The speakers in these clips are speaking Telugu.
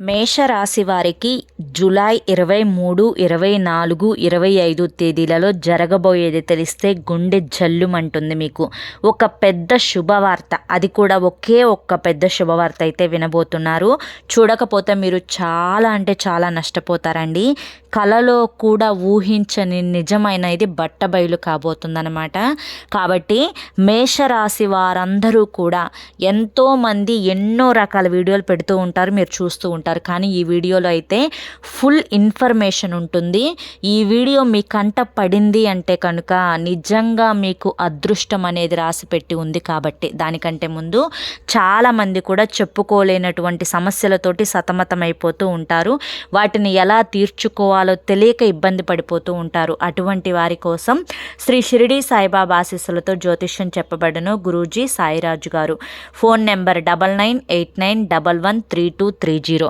మేషరాశి వారికి జూలై ఇరవై మూడు ఇరవై నాలుగు ఇరవై ఐదు తేదీలలో జరగబోయేది తెలిస్తే గుండె జల్లుమంటుంది మీకు. ఒక పెద్ద శుభవార్త అది కూడా ఒకే ఒక్క పెద్ద శుభవార్త అయితే వినబోతున్నారు. చూడకపోతే మీరు చాలా అంటే చాలా నష్టపోతారండి. కలలో కూడా ఊహించని నిజమైన ఇది బట్టబయలు కాబోతుందన్నమాట. కాబట్టి మేషరాశి వారందరూ కూడా ఎంతోమంది ఎన్నో రకాల వీడియోలు పెడుతూ ఉంటారు మీరు చూస్తూ ఉంటారు. కానీ ఈ వీడియోలో అయితే ఫుల్ ఇన్ఫర్మేషన్ ఉంటుంది. ఈ వీడియో మీ కంట పడింది అంటే కనుక నిజంగా మీకు అదృష్టం అనేది రాసి పెట్టి ఉంది కాబట్టి దానికంటే ముందు చాలామంది కూడా చెప్పుకోలేనటువంటి సమస్యలతోటి సతమతమైపోతూ ఉంటారు. వాటిని ఎలా తీర్చుకోవాలో తెలియక ఇబ్బంది పడిపోతూ ఉంటారు. అటువంటి వారి కోసం శ్రీ షిరిడి సాయిబాబా ఆశీస్సులతో జ్యోతిష్యం చెప్పబడను గురూజీ సాయిరాజు గారు. Phone number double nine eight nine double one three two three zero.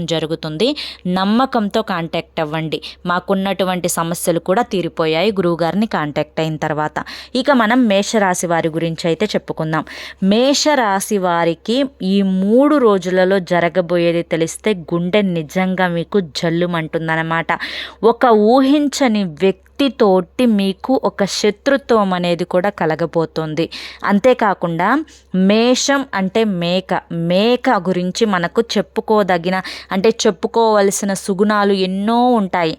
జరుగుతుంది. నమ్మకంతో కాంటాక్ట్ అవ్వండి. మాకున్నటువంటి సమస్యలు కూడా తీరిపోయాయి. గురువుగారిని కాంటాక్ట్ అయిన తర్వాత. ఇక మనం మేషరాశి వారి గురించి అయితే చెప్పుకుందాం. మేషరాశి వారికి ఈ మూడు రోజులలో జరగబోయేది తెలిస్తే గుండె నిజంగా మీకు జల్లుమంటుందన్నమాట. ఒక ఊహించని వ్యక్తి వ్యక్తితోటి మీకు ఒక శత్రుత్వం అనేది కూడా కలగబోతుంది. అంతేకాకుండా మేషం అంటే మేక. మేక గురించి మనకు చెప్పుకోదగిన అంటే చెప్పుకోవలసిన సుగుణాలు ఎన్నో ఉంటాయి.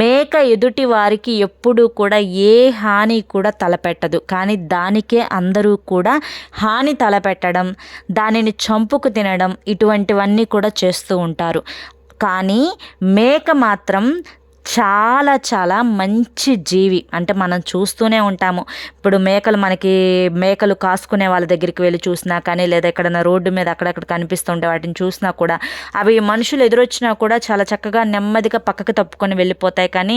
మేక ఎదుటి వారికి ఎప్పుడూ కూడా ఏ హాని కూడా తలపెట్టదు. కానీ దానికే అందరూ కూడా హాని తలపెట్టడం దానిని చంపుకు తినడం ఇటువంటివన్నీ కూడా చేస్తూ ఉంటారు. కానీ మేక మాత్రం చాలా చాలా మంచి జీవి. అంటే మనం చూస్తూనే ఉంటాము. ఇప్పుడు మేకలు మనకి మేకలు కాసుకునే వాళ్ళ దగ్గరికి వెళ్ళి చూసినా కానీ లేదా ఎక్కడైనా రోడ్డు మీద అక్కడక్కడ కనిపిస్తుంటే వాటిని చూసినా కూడా అవి మనుషులు ఎదురొచ్చినా కూడా చాలా చక్కగా నెమ్మదిగా పక్కకు తప్పుకొని వెళ్ళిపోతాయి. కానీ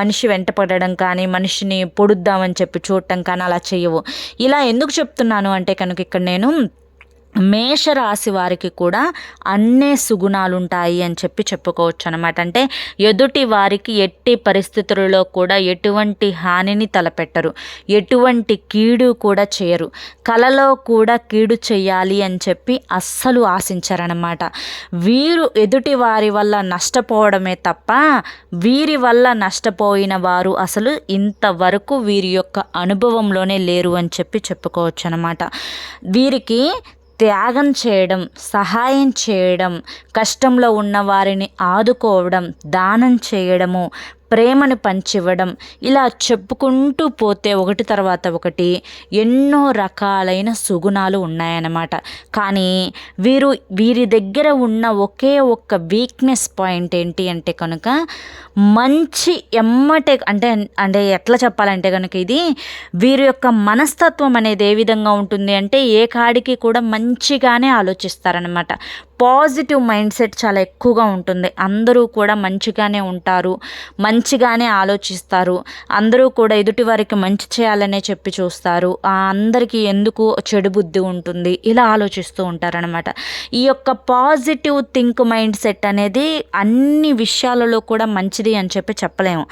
మనిషి వెంట పడడం కానీ మనిషిని పొడుద్దామని చెప్పి చూడటం కానీ అలా చేయవు. ఇలా ఎందుకు చెప్తున్నాను అంటే కనుక ఇక్కడ నేను మేషరాశి వారికి కూడా అన్నే సుగుణాలు ఉంటాయి అని చెప్పి చెప్పుకోవచ్చు అనమాట అంటే ఎదుటి వారికి ఎట్టి పరిస్థితులలో కూడా ఎటువంటి హానిని తలపెట్టరు. ఎటువంటి కీడు కూడా చేయరు. కలలో కూడా కీడు చేయాలి అని చెప్పి అస్సలు ఆశించారనమాట వీరు ఎదుటి వారి వల్ల నష్టపోవడమే తప్ప వీరి వల్ల నష్టపోయిన వారు అసలు ఇంతవరకు వీరి యొక్క అనుభవంలోనే లేరు అని చెప్పి చెప్పుకోవచ్చు అనమాట వీరికి త్యాగం చేయడం సహాయం చేయడం కష్టంలో ఉన్న వారిని ఆదుకోవడం దానం చేయడము ప్రేమను పంచివ్వడం. ఇలా చెప్పుకుంటూ పోతే ఒకటి తర్వాత ఒకటి ఎన్నో రకాలైన సుగుణాలు ఉన్నాయన్నమాట. కానీ వీరు వీరి దగ్గర ఉన్న ఒకే ఒక్క వీక్నెస్ పాయింట్ ఏంటి అంటే కనుక మంచి ఎమ్మటే అంటే అంటే ఎట్లా చెప్పాలంటే కనుక ఇది వీరి యొక్క మనస్తత్వం అనేది ఏ విధంగా ఉంటుంది అంటే ఏ కాడికి కూడా మంచిగానే ఆలోచిస్తారనమాట పాజిటివ్ మైండ్ సెట్ చాలా ఎక్కువగా ఉంటుంది. అందరూ కూడా మంచిగానే ఉంటారు మంచిగానే ఆలోచిస్తారు అందరూ కూడా ఎదుటి వారికి మంచి చేయాలనే చెప్పి చూస్తారు. అందరికీ ఎందుకు చెడు బుద్ధి ఉంటుంది? ఇలా ఆలోచిస్తూ ఉంటారనమాట ఈ యొక్క పాజిటివ్ థింక్ మైండ్ సెట్ అనేది అన్ని విషయాలలో కూడా మంచిది అని చెప్పి చెప్పలేము.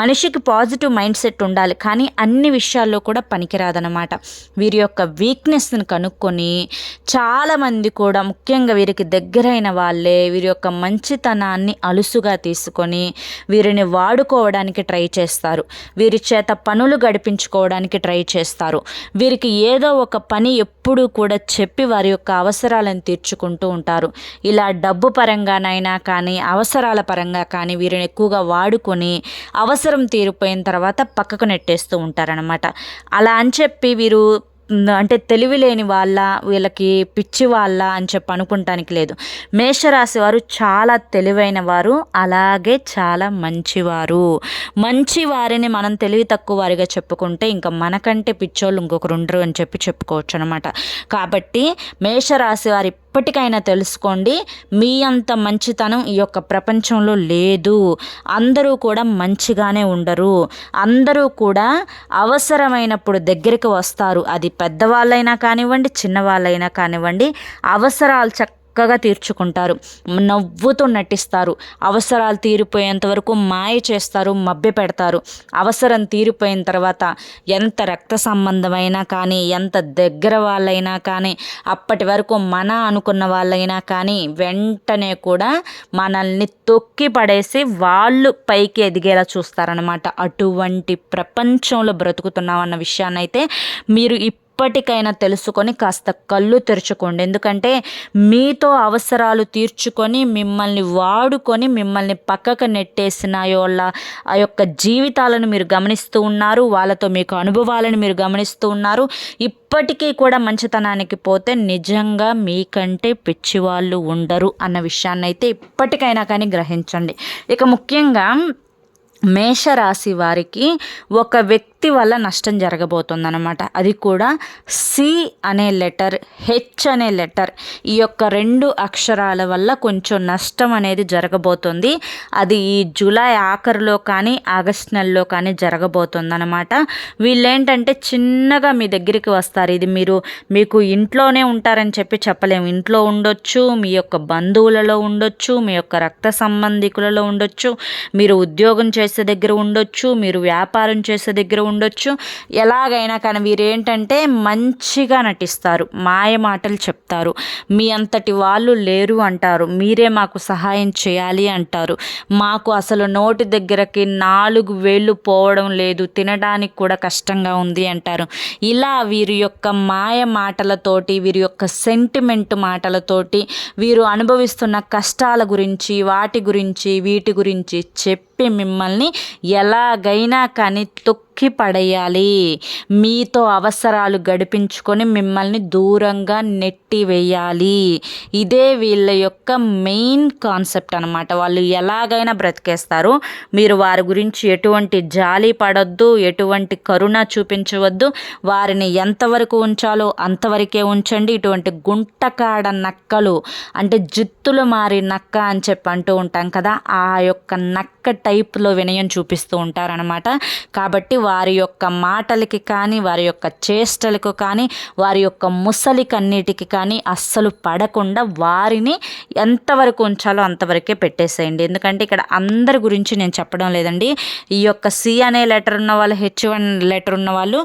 మనిషికి పాజిటివ్ మైండ్ సెట్ ఉండాలి కానీ అన్ని విషయాల్లో కూడా పనికిరాదనమాట వీరి యొక్క వీక్నెస్ని కనుక్కొని చాలామంది కూడా ముఖ్యంగా వీరికి వీరికి దగ్గరైన వాళ్ళే వీరి యొక్క మంచితనాన్ని అలుసుగా తీసుకొని వీరిని వాడుకోవడానికి ట్రై చేస్తారు. వీరి చేత పనులు గడిపించుకోవడానికి ట్రై చేస్తారు. వీరికి ఏదో ఒక పని ఎప్పుడూ కూడా చెప్పి వారి యొక్క అవసరాలను తీర్చుకుంటూ ఉంటారు. ఇలా డబ్బు పరంగానైనా కానీ అవసరాల పరంగా కానీ వీరిని ఎక్కువగా వాడుకొని అవసరం తీరిపోయిన తర్వాత పక్కకు నెట్టేస్తూ ఉంటారనమాట అలా అని చెప్పి వీరు అంటే తెలివి లేని వాళ్ళ వీళ్ళకి పిచ్చి వాళ్ళ అని చెప్పి అనుకుంటానికి లేదు. మేషరాశి వారు చాలా తెలివైన వారు అలాగే చాలా మంచివారు. మంచి వారిని మనం తెలివి తక్కువ వారిగా చెప్పుకుంటే ఇంకా మనకంటే పిచ్చోళ్ళు ఇంకొకరు ఉండరు అని చెప్పి చెప్పుకోవచ్చు అనమాట కాబట్టి మేషరాశి వారి ఇప్పటికైనా తెలుసుకోండి మీ అంత మంచితనం ఈ యొక్క ప్రపంచంలో లేదు. అందరూ కూడా మంచిగానే ఉండరు. అందరూ కూడా అవసరమైనప్పుడు దగ్గరికి వస్తారు. అది పెద్దవాళ్ళైనా కానివ్వండి చిన్నవాళ్ళైనా కానివ్వండి అవసరాలు చక్క చక్కగా తీర్చుకుంటారు. నవ్వుతూ నటిస్తారు. అవసరాలు తీరిపోయేంత వరకు మాయ చేస్తారు మభ్య పెడతారు. అవసరం తీరిపోయిన తర్వాత ఎంత రక్త సంబంధమైనా కానీ ఎంత దగ్గర వాళ్ళైనా కానీ అప్పటి వరకు మన అనుకున్న వాళ్ళైనా కానీ వెంటనే కూడా మనల్ని తొక్కి పడేసి వాళ్ళు పైకి ఎదిగేలా చూస్తారనమాట అటువంటి ప్రపంచంలో బ్రతుకుతున్నామన్న విషయాన్నైతే విషయాన్ని అయితే మీరు ఇప్పటికైనా తెలుసుకొని కాస్త కళ్ళు తెరుచుకోండి. ఎందుకంటే మీతో అవసరాలు తీర్చుకొని మిమ్మల్ని వాడుకొని మిమ్మల్ని పక్కకు నెట్టేసిన వాళ్ళ ఆ యొక్క జీవితాలను మీరు గమనిస్తూ ఉన్నారు. వాళ్ళతో మీకు అనుభవాలను మీరు గమనిస్తూ ఉన్నారు. ఇప్పటికీ కూడా మంచితనానికి పోతే నిజంగా మీకంటే పిచ్చివాళ్ళు ఉండరు అన్న విషయాన్ని అయితే ఇప్పటికైనా కానీ గ్రహించండి. ఇక ముఖ్యంగా మేషరాశి వారికి ఒక వ్యక్తి వల్ల నష్టం జరగబోతుందన్నమాట. అది కూడా సి అనే లెటర్ హెచ్ అనే లెటర్. ఈ యొక్క రెండు అక్షరాల వల్ల కొంచెం నష్టం అనేది జరగబోతుంది. అది ఈ జూలై ఆఖరిలో కానీ ఆగస్ట్ నెలలో కానీ జరగబోతుందన్నమాట. వీళ్ళేంటంటే చిన్నగా మీ దగ్గరికి వస్తారు. ఇది మీరు మీకు ఇంట్లోనే ఉంటారని చెప్పి చెప్పలేము. ఇంట్లో ఉండొచ్చు మీ యొక్క బంధువులలో ఉండొచ్చు మీ యొక్క రక్త సంబంధికులలో ఉండొచ్చు మీరు ఉద్యోగం చేసే దగ్గర ఉండొచ్చు మీరు వ్యాపారం చేసే దగ్గర ఉండొచ్చు. ఎలాగైనా కానీ వీరేంటంటే మంచిగా నటిస్తారు. మాయ మాటలు చెప్తారు. మీ అంతటి వాళ్ళు లేరు అంటారు. మీరే మాకు సహాయం చేయాలి అంటారు. మాకు అసలు నోటి దగ్గరకి నాలుగు వేళ్ళు పోవడం లేదు. తినడానికి కూడా కష్టంగా ఉంది అంటారు. ఇలా వీరి యొక్క మాయ మాటలతోటి వీరి యొక్క సెంటిమెంట్ మాటలతోటి వీరు అనుభవిస్తున్న కష్టాల గురించి వాటి గురించి వీటి గురించి చెప్పి మిమ్మల్ని ఎలాగైనా కానీ తొక్కు పడేయాలి. మీతో అవసరాలు గడిపించుకొని మిమ్మల్ని దూరంగా నెట్టివేయాలి. ఇదే వీళ్ళ యొక్క మెయిన్ కాన్సెప్ట్ అనమాట వాళ్ళు ఎలాగైనా బ్రతికేస్తారు. మీరు వారి గురించి ఎటువంటి జాలి పడొద్దు ఎటువంటి కరుణ చూపించవద్దు. వారిని ఎంతవరకు ఉంచాలో అంతవరకే ఉంచండి. ఇటువంటి గుంటకాడ నక్కలు అంటే జిత్తులు మారి నక్క అని చెప్పి అంటూ ఉంటాం కదా ఆ యొక్క నక్క టైప్లో వినయం చూపిస్తూ ఉంటారనమాట కాబట్టి వారి యొక్క మాటలకి కానీ వారి యొక్క చేష్టలకు కానీ వారి యొక్క ముసలికన్నిటికి కానీ అస్సలు పడకుండా వారిని ఎంతవరకు ఉంచాలో అంతవరకే పెట్టేసేయండి. ఎందుకంటే ఇక్కడ అందరి గురించి నేను చెప్పడం లేదండి. ఈ యొక్క సి అనే లెటర్ ఉన్న వాళ్ళు హెచ్ వన్ లెటర్ ఉన్న వాళ్ళు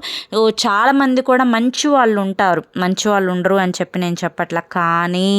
చాలామంది కూడా మంచి వాళ్ళు ఉంటారు. మంచి వాళ్ళు ఉండరు అని చెప్పి నేను చెప్పట్లా. కానీ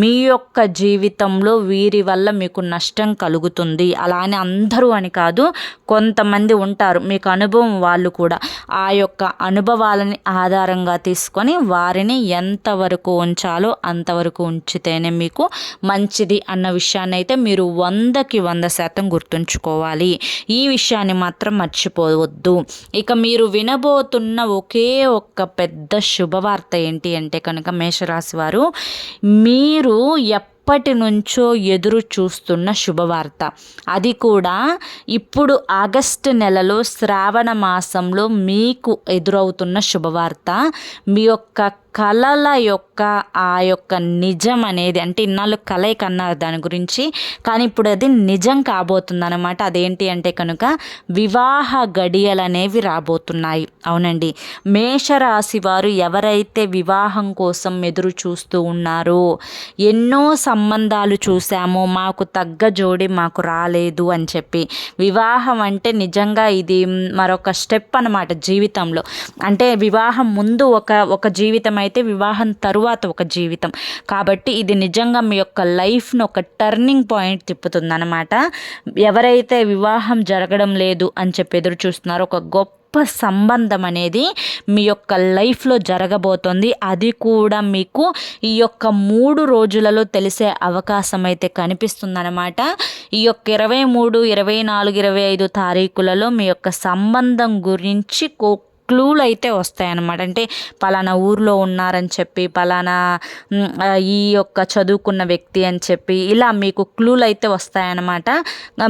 మీ యొక్క జీవితంలో వీరి వల్ల మీకు నష్టం కలుగుతుంది. అలా అని అందరూ అని కాదు కొంతమంది ఉంటారు. మీకు అనుభవం వాళ్ళు కూడా ఆ యొక్క అనుభవాలని ఆధారంగా తీసుకొని వారిని ఎంతవరకు ఉంచాలో అంతవరకు ఉంచితేనే మీకు మంచిది అన్న విషయాన్ని అయితే మీరు వందకి వంద శాతం గుర్తుంచుకోవాలి. ఈ విషయాన్ని మాత్రం మర్చిపోవద్దు. ఇక మీరు వినబోతున్న ఒకే ఒక్క పెద్ద శుభవార్త ఏంటి అంటే కనుక మేషరాశి వారు మీరు ఎప్ప ఎప్పటి నుంచో ఎదురు చూస్తున్న శుభవార్త. అది కూడా ఇప్పుడు ఆగస్టు నెలలో శ్రావణ మాసంలో మీకు ఎదురవుతున్న శుభవార్త. మీ యొక్క కళల యొక్క ఆ యొక్క నిజం అనేది అంటే ఇన్నాళ్ళు కలయిక అన్నారు దాని గురించి కానీ ఇప్పుడు అది నిజం కాబోతుంది అనమాట అదేంటి అంటే కనుక వివాహ గడియలు అనేవి రాబోతున్నాయి. అవునండి. మేషరాశి వారు ఎవరైతే వివాహం కోసం ఎదురు చూస్తూ ఉన్నారో ఎన్నో సంబంధాలు చూసామో మాకు తగ్గ జోడి మాకు రాలేదు అని చెప్పి. వివాహం అంటే నిజంగా ఇది మరొక స్టెప్ అనమాట జీవితంలో. అంటే వివాహం ముందు ఒక ఒక జీవితం అయితే వివాహం తరువాత ఒక జీవితం. కాబట్టి ఇది నిజంగా మీ యొక్క లైఫ్ను ఒక టర్నింగ్ పాయింట్ తిప్పుతుందన్నమాట. ఎవరైతే వివాహం జరగడం లేదు అని చెప్పి ఎదురు చూస్తున్నారో ఒక గొప్ప సంబంధం అనేది మీ యొక్క లైఫ్లో జరగబోతోంది. అది కూడా మీకు ఈ యొక్క మూడు రోజులలో తెలిసే అవకాశం అయితే కనిపిస్తుందన్నమాట. ఈ యొక్క ఇరవై మూడు ఇరవై నాలుగు ఇరవై ఐదు తారీఖులలో మీ యొక్క సంబంధం గురించి క్లూలు అయితే వస్తాయన్నమాట. అంటే పలానా ఊర్లో ఉన్నారని చెప్పి పలానా ఈ యొక్క చదువుకున్న వ్యక్తి అని చెప్పి ఇలా మీకు క్లూలు అయితే వస్తాయన్నమాట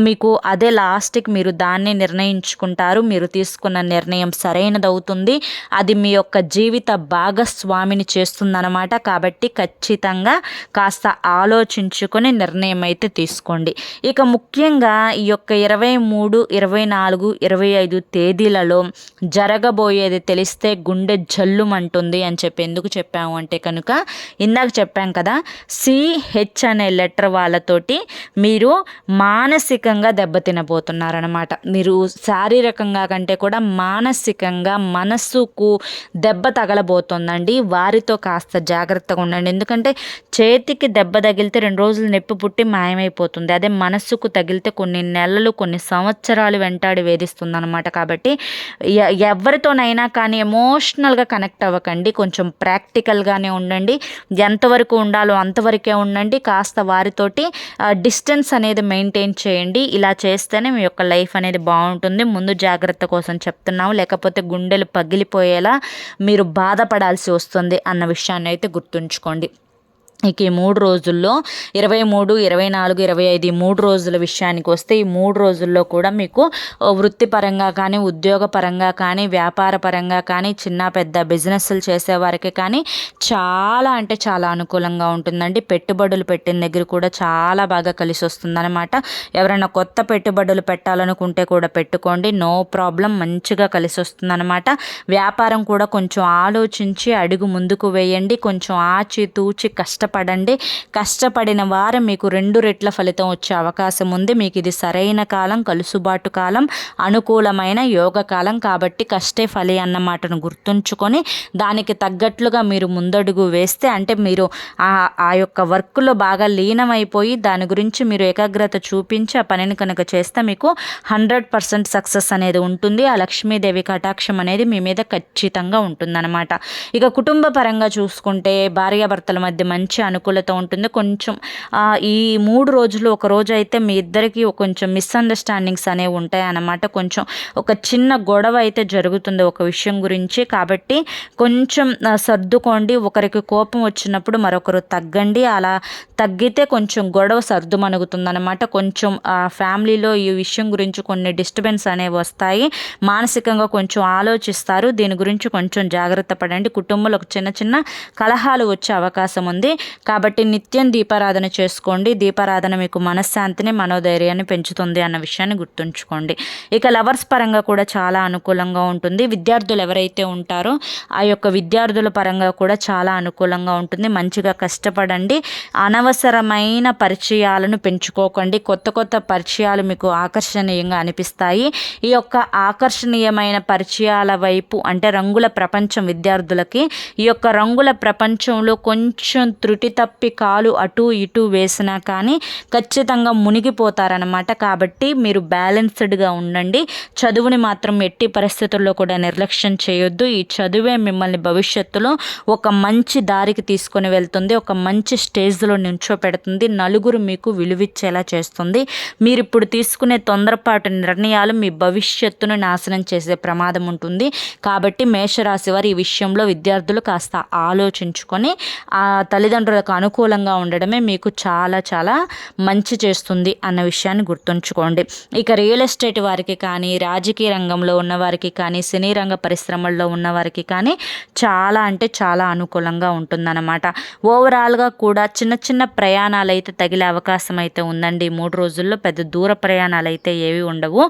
మీకు అదే లాస్ట్కి మీరు దాన్ని నిర్ణయించుకుంటారు. మీరు తీసుకున్న నిర్ణయం సరైనది అవుతుంది అది మీ యొక్క జీవిత భాగస్వామిని చేస్తుందన్నమాట. కాబట్టి ఖచ్చితంగా కాస్త ఆలోచించుకొని నిర్ణయం అయితే తీసుకోండి. ఇక ముఖ్యంగా ఈ యొక్క ఇరవై మూడు ఇరవై నాలుగు ఇరవై ఐదు తేదీలలో జరగబో పోయేది తెలిస్తే గుండె జల్లుమంటుంది అని చెప్పి ఎందుకు చెప్పాము అంటే కనుక ఇందాక చెప్పాం కదా సిహెచ్ అనే లెటర్ వాళ్ళతోటి మీరు మానసికంగా దెబ్బతినబోతున్నారనమాట మీరు శారీరకంగా కంటే కూడా మానసికంగా మనస్సుకు దెబ్బ తగలబోతుందండి. వారితో కాస్త జాగ్రత్తగా ఉండండి. ఎందుకంటే చేతికి దెబ్బ తగిలితే రెండు రోజులు నొప్పి పుట్టి మాయమైపోతుంది. అదే మనస్సుకు తగిలితే కొన్ని నెలలు కొన్ని సంవత్సరాలు వెంటాడి వేధిస్తుంది అనమాట కాబట్టి ఎవరితో ఎవరితోనైనా కానీ ఎమోషనల్గా కనెక్ట్ అవ్వకండి. కొంచెం ప్రాక్టికల్గానే ఉండండి. ఎంతవరకు ఉండాలో అంతవరకే ఉండండి. కాస్త వారితోటి డిస్టెన్స్ అనేది మెయింటైన్ చేయండి. ఇలా చేస్తేనే మీ యొక్క లైఫ్ అనేది బాగుంటుంది. ముందు జాగ్రత్త కోసం చెప్తున్నాము. లేకపోతే గుండెలు పగిలిపోయేలా మీరు బాధపడాల్సి వస్తుంది అన్న విషయాన్ని అయితే గుర్తుంచుకోండి. ఇక ఈ మూడు రోజుల్లో ఇరవై మూడు ఇరవై నాలుగు ఇరవై ఐదు ఈ మూడు రోజుల విషయానికి వస్తే ఈ మూడు రోజుల్లో కూడా మీకు వృత్తిపరంగా కానీ ఉద్యోగపరంగా కానీ వ్యాపార పరంగా కానీ చిన్న పెద్ద బిజినెస్లు చేసేవారికి కానీ చాలా అంటే చాలా అనుకూలంగా ఉంటుందండి. పెట్టుబడులు పెట్టిన దగ్గర కూడా చాలా బాగా కలిసి వస్తుందన్నమాట. ఎవరైనా కొత్త పెట్టుబడులు పెట్టాలనుకుంటే కూడా పెట్టుకోండి. నో ప్రాబ్లం మంచిగా కలిసి వస్తుందన్నమాట. వ్యాపారం కూడా కొంచెం ఆలోచించి అడుగు ముందుకు వేయండి. కొంచెం ఆచి తూచి కష్టపడి కష్టపడండి. కష్టపడిన వారం మీకు రెండు రెట్ల ఫలితం వచ్చే అవకాశం ఉంది. మీకు ఇది సరైన కాలం కలుసుబాటు కాలం అనుకూలమైన యోగ కాలం కాబట్టి కష్టే ఫలి అన్న మాటను గుర్తుంచుకొని దానికి తగ్గట్లుగా మీరు ముందడుగు వేస్తే అంటే మీరు ఆ ఆ యొక్క వర్క్లో బాగా లీనమైపోయి దాని గురించి మీరు ఏకాగ్రత చూపించి ఆ పనిని కనుక చేస్తే మీకు హండ్రెడ్ పర్సెంట్ సక్సెస్ అనేది ఉంటుంది. ఆ లక్ష్మీదేవి కటాక్షం అనేది మీ మీద ఖచ్చితంగా ఉంటుందన్నమాట. ఇక కుటుంబ పరంగా చూసుకుంటే భార్యాభర్తల మధ్య మంచి మంచి అనుకూలత ఉంటుంది. కొంచెం ఈ మూడు రోజులు ఒక రోజు అయితే మీ ఇద్దరికి కొంచెం మిస్అండర్స్టాండింగ్స్ అనేవి ఉంటాయి అన్నమాట కొంచెం ఒక చిన్న గొడవ అయితే జరుగుతుంది ఒక విషయం గురించి. కాబట్టి కొంచెం సర్దుకోండి. ఒకరికి కోపం వచ్చినప్పుడు మరొకరు తగ్గండి. అలా తగ్గితే కొంచెం గొడవ సర్దుమణుగుతుందన్నమాట కొంచెం ఫ్యామిలీలో ఈ విషయం గురించి కొన్ని డిస్టర్బెన్స్ అనేవి వస్తాయి. మానసికంగా కొంచెం ఆలోచిస్తారు. దీని గురించి కొంచెం జాగ్రత్త పడండి. కుటుంబంలో చిన్న చిన్న కలహాలు వచ్చే అవకాశం ఉంది. కాబట్టి నిత్యం దీపారాధన చేసుకోండి. దీపారాధన మీకు మనశ్శాంతిని మనోధైర్యాన్ని పెంచుతుంది అన్న విషయాన్ని గుర్తుంచుకోండి. ఇక లవర్స్ పరంగా కూడా చాలా అనుకూలంగా ఉంటుంది. విద్యార్థులు ఎవరైతే ఉంటారో ఆ యొక్క విద్యార్థుల పరంగా కూడా చాలా అనుకూలంగా ఉంటుంది. మంచిగా కష్టపడండి. అనవసరమైన పరిచయాలను పెంచుకోకండి. కొత్త కొత్త పరిచయాలు మీకు ఆకర్షణీయంగా అనిపిస్తాయి. ఈ యొక్క ఆకర్షణీయమైన పరిచయాల వైపు అంటే రంగుల ప్రపంచం విద్యార్థులకి ఈ యొక్క రంగుల ప్రపంచంలో కొంచెం చుటి తప్పి కాలు అటు ఇటు వేసినా కానీ ఖచ్చితంగా మునిగిపోతారనమాట కాబట్టి మీరు బ్యాలెన్స్డ్గా ఉండండి. చదువుని మాత్రం ఎట్టి పరిస్థితుల్లో కూడా నిర్లక్ష్యం చేయొద్దు. ఈ చదువే మిమ్మల్ని భవిష్యత్తులో ఒక మంచి దారికి తీసుకొని వెళ్తుంది. ఒక మంచి స్టేజ్లో నించోపెడుతుంది. నలుగురు మీకు విలువిచ్చేలా చేస్తుంది. మీరు ఇప్పుడు తీసుకునే తొందరపాటు నిర్ణయాలు మీ భవిష్యత్తును నాశనం చేసే ప్రమాదం ఉంటుంది. కాబట్టి మేషరాశి వారి ఈ విషయంలో విద్యార్థులు కాస్త ఆలోచించుకొని ఆ తల్లిదండ్రులు తల్లిదండ్రులకు అనుకూలంగా ఉండడమే మీకు చాలా చాలా మంచి చేస్తుంది అన్న విషయాన్ని గుర్తుంచుకోండి. ఇక రియల్ ఎస్టేట్ వారికి కానీ రాజకీయ రంగంలో ఉన్నవారికి కానీ సినీ రంగ పరిశ్రమల్లో ఉన్నవారికి కానీ చాలా అంటే చాలా అనుకూలంగా ఉంటుందన్నమాట. ఓవరాల్గా కూడా చిన్న చిన్న ప్రయాణాలు అయితే తగిలే అవకాశం అయితే ఉందండి. మూడు రోజుల్లో పెద్ద దూర ప్రయాణాలు అయితే ఏవి ఉండవు.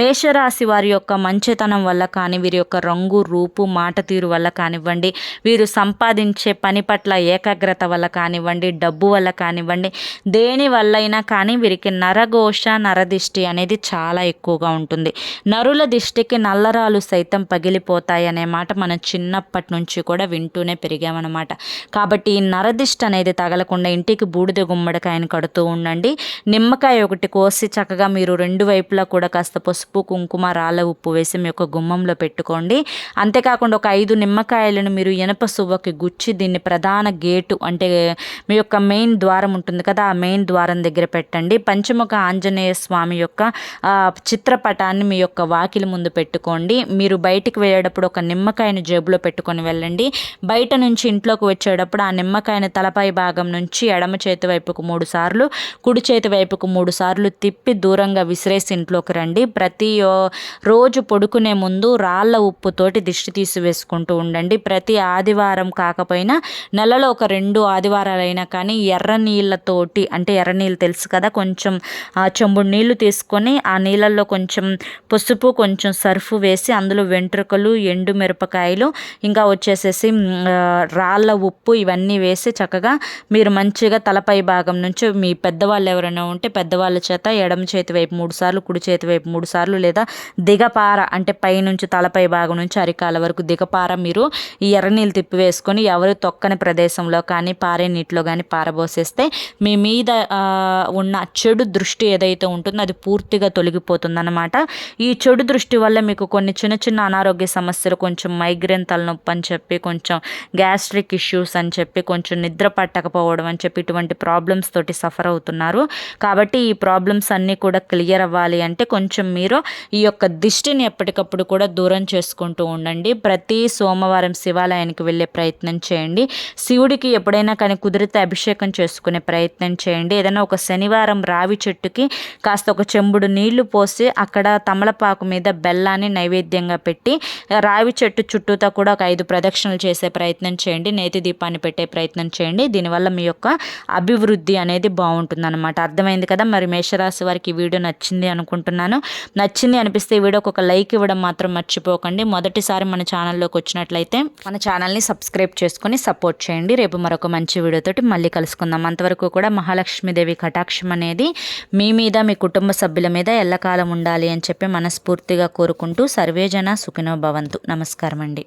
మేషరాశి వారి యొక్క మంచితనం వల్ల కానీ వీరి యొక్క రంగు రూపు మాట తీరు వల్ల కానివ్వండి వీరు సంపాదించే పని పట్ల ఏకాగ్రత వల్ల కానివ్వండి డబ్బు వల్ల కానివ్వండి దేని వల్ల అయినా కానీ వీరికి నరఘోష నరదిష్టి అనేది చాలా ఎక్కువగా ఉంటుంది. నరుల దిష్టికి నల్లరాలు సైతం పగిలిపోతాయి అనే మాట మనం చిన్నప్పటి నుంచి కూడా వింటూనే పెరిగామన్నమాట. కాబట్టి ఈ నరదిష్టి అనేది తగలకుండా ఇంటికి బూడిద గుమ్మడికాయని కడుతూ ఉండండి. నిమ్మకాయ ఒకటి కోసి చక్కగా మీరు రెండు వైపులా కూడా కాస్త పసుపు కుంకుమ రాళ్ళ ఉప్పు వేసి మీ యొక్క గుమ్మంలో పెట్టుకోండి. అంతేకాకుండా ఒక ఐదు నిమ్మకాయలను మీరు ఇనప సువ్వకి గుచ్చి దీన్ని ప్రధాన గేటు అంటే మీ యొక్క మెయిన్ ద్వారం ఉంటుంది కదా ఆ మెయిన్ ద్వారం దగ్గర పెట్టండి. పంచముఖ ఆంజనేయ స్వామి యొక్క చిత్రపటాన్ని మీ యొక్క వాకిలి ముందు పెట్టుకోండి. మీరు బయటికి వెళ్ళేటప్పుడు ఒక నిమ్మకాయను జేబులో పెట్టుకొని వెళ్ళండి. బయట నుంచి ఇంట్లోకి వచ్చేటప్పుడు ఆ నిమ్మకాయను తలపై భాగం నుంచి ఎడమ చేతి వైపుకు మూడు సార్లు కుడి చేతి వైపుకు మూడు సార్లు తిప్పి దూరంగా విసిరేసి ఇంట్లోకి రండి. ప్రతి రోజు పడుకునే ముందు రాళ్ళ ఉప్పుతోటి దిష్టి తీసి వేసుకుంటూ ఉండండి. ప్రతి ఆదివారం కాకపోయినా నెలలో ఒక రెండు ఆదివారాలైనా కానీ ఎర్ర నీళ్ళతోటి అంటే ఎర్ర నీళ్ళు తెలుసు కదా కొంచెం ఆ చెంబుడు నీళ్ళు తీసుకొని ఆ నీళ్ళల్లో కొంచెం పసుపు కొంచెం సర్ఫ్ వేసి అందులో వెంట్రుకలు ఎండు మిరపకాయలు ఇంకా వచ్చేసేసి రాళ్ళ ఉప్పు ఇవన్నీ వేసి చక్కగా మీరు మంచిగా తలపై భాగం నుంచి మీ పెద్దవాళ్ళు ఎవరైనా ఉంటే పెద్దవాళ్ళ చేత ఎడమ చేతి వైపు మూడు సార్లు కుడి చేతి వైపు మూడు సార్లు లేదా దిగపార అంటే పైనుంచి తలపై భాగం నుంచి అరికాల వరకు దిగపార మీరు ఈ ఎర్ర నీళ్ళు తిప్పి వేసుకొని ఎవరు తొక్కని ప్రదేశంలో కానీ పారే నీటిలో కానీ పారబోసేస్తే మీ మీద ఉన్న చెడు దృష్టి ఏదైతే ఉంటుందో అది పూర్తిగా తొలగిపోతుందన్నమాట. ఈ చెడు దృష్టి వల్ల మీకు కొన్ని చిన్న చిన్న అనారోగ్య సమస్యలు కొంచెం మైగ్రేన్ తలనొప్పి అని చెప్పి కొంచెం గ్యాస్ట్రిక్ ఇష్యూస్ అని చెప్పి కొంచెం నిద్ర పట్టకపోవడం అని చెప్పి ఇటువంటి ప్రాబ్లమ్స్ తోటి సఫర్ అవుతున్నారు. కాబట్టి ఈ ప్రాబ్లమ్స్ అన్నీ కూడా క్లియర్ అవ్వాలి అంటే కొంచెం మీరు ఈ యొక్క దిష్టిని ఎప్పటికప్పుడు కూడా దూరం చేసుకుంటూ ఉండండి. ప్రతి సోమవారం శివాలయానికి వెళ్ళే ప్రయత్నం చేయండి. శివుడికి ఎప్పుడైనా కానీ కుదిరితే అభిషేకం చేసుకునే ప్రయత్నం చేయండి. ఏదైనా ఒక శనివారం రావి చెట్టుకి కాస్త ఒక చెంబుడు నీళ్ళు పోసి అక్కడ తమలపాకు మీద బెల్లాన్ని నైవేద్యంగా పెట్టి రావి చెట్టు చుట్టూతా కూడా ఒక ఐదు ప్రదక్షిణలు చేసే ప్రయత్నం చేయండి. నేతి దీపాన్ని పెట్టే ప్రయత్నం చేయండి. దీనివల్ల మీ యొక్క అభివృద్ధి అనేది బాగుంటుంది అనమాట అర్థమైంది కదా? మరి మేషరాశి వారికి ఈ వీడియో నచ్చింది అనుకుంటున్నాను. నచ్చింది అనిపిస్తే ఈ వీడియోకి ఒక లైక్ ఇవ్వడం మాత్రం మర్చిపోకండి. మొదటిసారి మన ఛానల్లోకి వచ్చినట్లయితే మన ఛానల్ని సబ్స్క్రైబ్ చేసుకొని సపోర్ట్ చేయండి. రేపు మరొక మంచి వీడియోతోటి మళ్ళీ కలుసుకుందాం. అంతవరకు కూడా మహాలక్ష్మీదేవి కటాక్షం అనేది మీ మీద మీ కుటుంబ సభ్యుల మీద ఎల్లకాలం ఉండాలి అని చెప్పి మనస్ఫూర్తిగా కోరుకుంటూ సర్వేజన సుఖినో భవంతు. నమస్కారం అండి